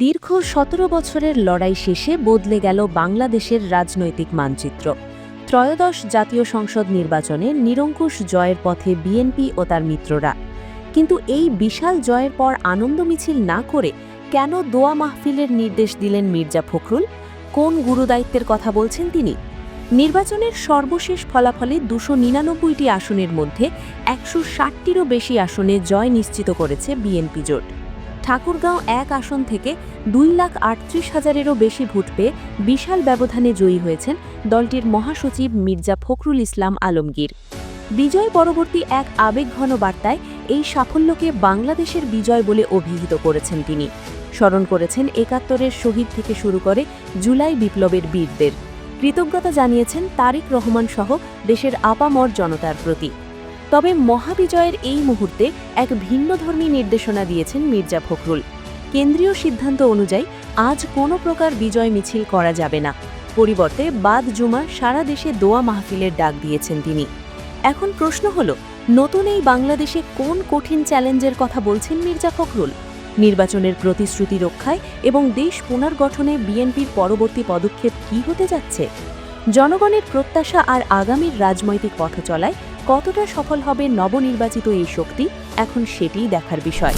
দীর্ঘ সতেরো বছরের লড়াই শেষে বদলে গেল বাংলাদেশের রাজনৈতিক মানচিত্র। ত্রয়োদশ জাতীয় সংসদ নির্বাচনে নিরঙ্কুশ জয়ের পথে বিএনপি ও তার মিত্ররা। কিন্তু এই বিশাল জয়ের পর আনন্দ মিছিল না করে কেন দোয়া মাহফিলের নির্দেশ দিলেন মির্জা ফখরুল? কোন গুরুদায়িত্বের কথা বলছেন তিনি? নির্বাচনের সর্বশেষ ফলাফলে দুশো নিরানব্বইটি আসনের মধ্যে একশো ষাটটিরও বেশি আসনে জয় নিশ্চিত করেছে বিএনপি জোট। ঠাকুরগাঁও এক আসন থেকে দুই লাখ আটত্রিশ হাজারেরও বেশি ভোট পেয়ে বিশাল ব্যবধানে জয়ী হয়েছেন দলটির মহাসচিব মির্জা ফখরুল ইসলাম আলমগীর। বিজয় পরবর্তী এক আবেগঘন বার্তায় এই সাফল্যকে বাংলাদেশের বিজয় বলে অভিহিত করেছেন তিনি। স্মরণ করেছেন একাত্তরের শহীদ থেকে শুরু করে জুলাই বিপ্লবের বীরদের। কৃতজ্ঞতা জানিয়েছেন তারিক রহমান সহ দেশের আপামর জনতার প্রতি। তবে মহাবিজয়ের এই মুহূর্তে এক ভিন্নধর্মী নির্দেশনা দিয়েছেন মির্জা ফখরুল। কেন্দ্রীয় সিদ্ধান্ত অনুযায়ী আজ কোনো প্রকার বিজয় মিছিল করা যাবে না। পরিবর্তে বাদ জুমা সারা দেশে দোয়া মাহফিলের ডাক দিয়েছেন তিনি। এখন প্রশ্ন হল, নতুন এই বাংলাদেশে কোন কঠিন চ্যালেঞ্জের কথা বলছেন মির্জা ফখরুল? নির্বাচনের প্রতিশ্রুতি রক্ষায় এবং দেশ পুনর্গঠনে বিএনপির পরবর্তী পদক্ষেপ কী হতে যাচ্ছে? জনগণের প্রত্যাশা আর আগামীর রাজনৈতিক পথচলায় কতটা সফল হবে নবনির্বাচিত এই শক্তি এখন সেটিই দেখার বিষয়।